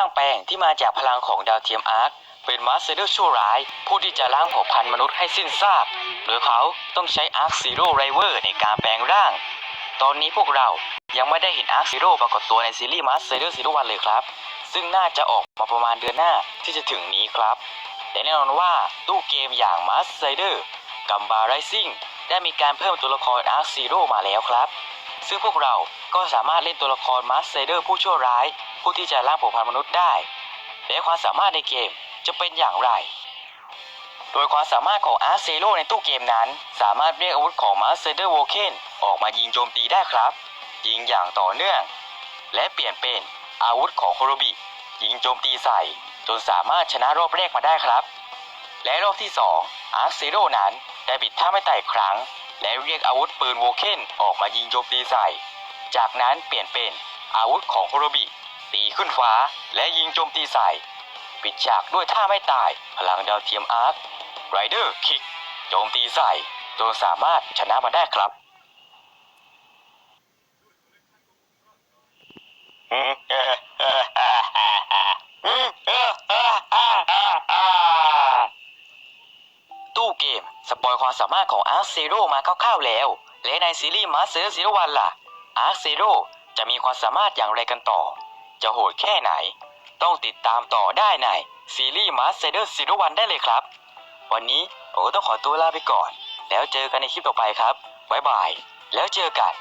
ร่างแปลงที่มาจากพลังของดาวเทียมอาร์คเป็นมาสเตอร์ชั่วร้าย ผู้ที่จะล้างเผ่าพันธุ์มนุษย์ให้สิ้นซากโดยเขาต้องใช้อาร์คซีโร่ไรเวอร์ในการแปลงร่าง ตอนนี้พวกเรายังไม่ได้เห็นอาร์คซีโร่ปรากฏตัวในซีรีส์มาสเตอร์ซีโร่วันเลยครับ ซึ่งน่าจะออกมาประมาณเดือนหน้าที่จะถึงนี้ครับแต่แน่นอนว่าตู้เกมอย่างมาสเตอร์กัมบาไรซิ่ง ได้มีการเพิ่มตัวละครอาร์ซีโร่มาแล้วครับ ซึ่งพวกเราก็สามารถเล่นตัวละครมาสเตอร์ผู้ชั่วร้าย ผู้ที่จะล่างเผ่าพันธุ์มนุษย์ได้ และความสามารถในเกมจะเป็นอย่างไร โดยความสามารถของอาร์เซโ o ในตู้เกมนั้น สามารถเรียกอาวุธของมาสเตอร์โวเคนออกมายิงโจมตีได้ครับ ยิงอย่างต่อเนื่อง และเปลี่ยนเป็นอาวุธของโคโรบิยิงโจมตีใส่ จนสามารถชนะรอบแรกมาได้ครับ และรอบที่ 2 อาร์เซโ o นั้น ได้บิดท่าไม่ไต่อีกครั้ง และเรียกอาวุธปืนโวเคนออกมายิงโจมตีใส่ จากนั้นเปลี่ยนเป็นอาวุธของโคโรบิ ตีขึ้นฟ้าและยิงโจมตีใส่ ปิดฉากด้วยท่าไม่ตาย พลังดาวเทียมอาร์คไรเดอร์คิก โจมตีใส่จนสามารถชนะมาได้ครับตู้เกม สปอยความสามารถของอาร์คเซโร่มาคร่าวๆแล้ว แล้วในซีรีส์มาสเตอร์ซีโรวันล่ะ อาร์คเซโร่จะมีความสามารถอย่างไรกันต่อ จะโหดแค่ไหน ต้องติดตามต่อได้ในซีรีส์มาสเตอร์ซีโรวันได้เลยครับ วันนี้ผมก็ต้องขอตัวลาไปก่อน แล้วเจอกันในคลิปต่อไปครับบ๊ายบาย แล้วเจอกัน